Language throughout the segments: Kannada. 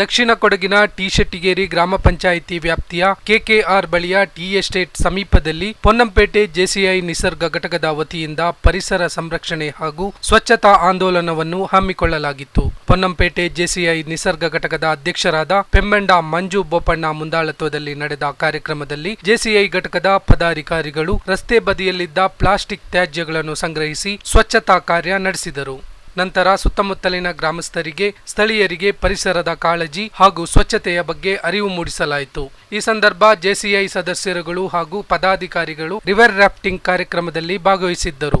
ದಕ್ಷಿಣ ಕೊಡಗಿನ ಟಿಶೆಟ್ಟಿಗೇರಿ ಗ್ರಾಮ ಪಂಚಾಯಿತಿ ವ್ಯಾಪ್ತಿಯ ಕೆಕೆಆರ್ ಬಳಿಯ ಟಿ ಎಸ್ಟೇಟ್ ಸಮೀಪದಲ್ಲಿ ಪೊನ್ನಂಪೇಟೆ ಜೆಸಿಐ ನಿಸರ್ಗ ಘಟಕದ ವತಿಯಿಂದ ಪರಿಸರ ಸಂರಕ್ಷಣೆ ಹಾಗೂ ಸ್ವಚ್ಛತಾ ಆಂದೋಲನವನ್ನು ಹಮ್ಮಿಕೊಳ್ಳಲಾಗಿತ್ತು ಪೊನ್ನಂಪೇಟೆ ಜೆಸಿಐ ನಿಸರ್ಗ ಘಟಕದ ಅಧ್ಯಕ್ಷರಾದ ಪೆಮ್ಮಂಡ ಮಂಜು ಬೋಪಣ್ಣ ಮುಂದಾಳತ್ವದಲ್ಲಿ ನಡೆದ ಕಾರ್ಯಕ್ರಮದಲ್ಲಿ ಜೆಸಿಐ ಘಟಕದ ಪದಾಧಿಕಾರಿಗಳು ರಸ್ತೆ ಬದಿಯಲ್ಲಿದ್ದ ಪ್ಲಾಸ್ಟಿಕ್ ತ್ಯಾಜ್ಯಗಳನ್ನು ಸಂಗ್ರಹಿಸಿ ಸ್ವಚ್ಛತಾ ಕಾರ್ಯ ನಡೆಸಿದರು ನಂತರ ಸುತ್ತಮುತ್ತಲಿನ ಗ್ರಾಮಸ್ಥರಿಗೆ ಸ್ಥಳೀಯರಿಗೆ ಪರಿಸರದ ಕಾಳಜಿ ಹಾಗೂ ಸ್ವಚ್ಛತೆಯ ಬಗ್ಗೆ ಅರಿವು ಮೂಡಿಸಲಾಯಿತು ಈ ಸಂದರ್ಭ ಜೆಸಿಐ ಸದಸ್ಯರುಗಳು ಹಾಗೂ ಪದಾಧಿಕಾರಿಗಳು ರಿವರ್ ರಾಫ್ಟಿಂಗ್ ಕಾರ್ಯಕ್ರಮದಲ್ಲಿ ಭಾಗವಹಿಸಿದ್ದರು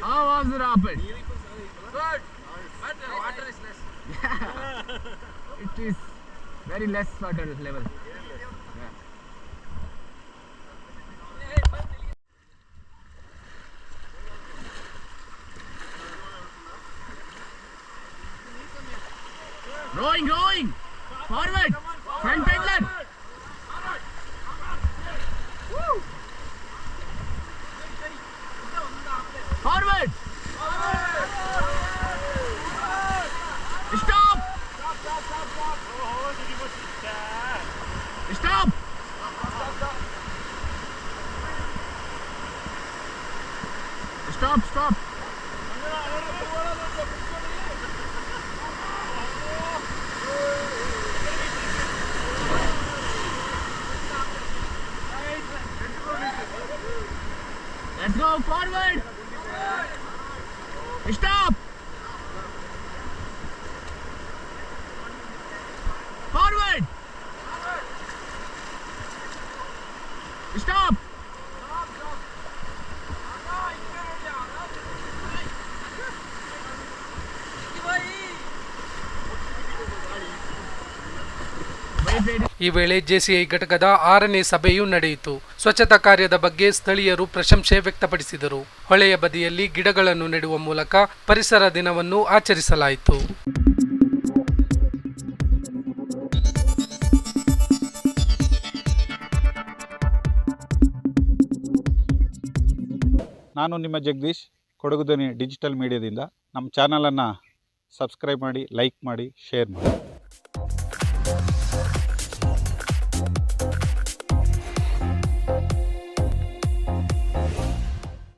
How was it happen? Good. But water is less. Yeah. it is very less water level. Rowing, rowing! Forward! stop, stop. Let's go forward. Stop. Forward. Stop. ಈ ವೇಳೆ ಜೆಸಿಐ ಘಟಕದ ಆರನೇ ಸಭೆಯೂ ನಡೆಯಿತು ಸ್ವಚ್ಛತಾ ಕಾರ್ಯದ ಬಗ್ಗೆ ಸ್ಥಳೀಯರು ಪ್ರಶಂಸೆ ವ್ಯಕ್ತಪಡಿಸಿದರು ಹೊಳೆಯ ಬದಿಯಲ್ಲಿ ಗಿಡಗಳನ್ನು ನೆಡುವ ಮೂಲಕ ಪರಿಸರ ದಿನವನ್ನು ಆಚರಿಸಲಾಯಿತು ನಾನು ನಿಮ್ಮ ಜಗದೀಶ್ ಕೊಡಗುದನಿ ಡಿಜಿಟಲ್ ಮೀಡಿಯಾದಿಂದ ನಮ್ಮ ಚಾನಲನ್ನು ಸಬ್ಸ್ಕ್ರೈಬ್ ಮಾಡಿ ಲೈಕ್ ಮಾಡಿ ಶೇರ್ ಮಾಡಿ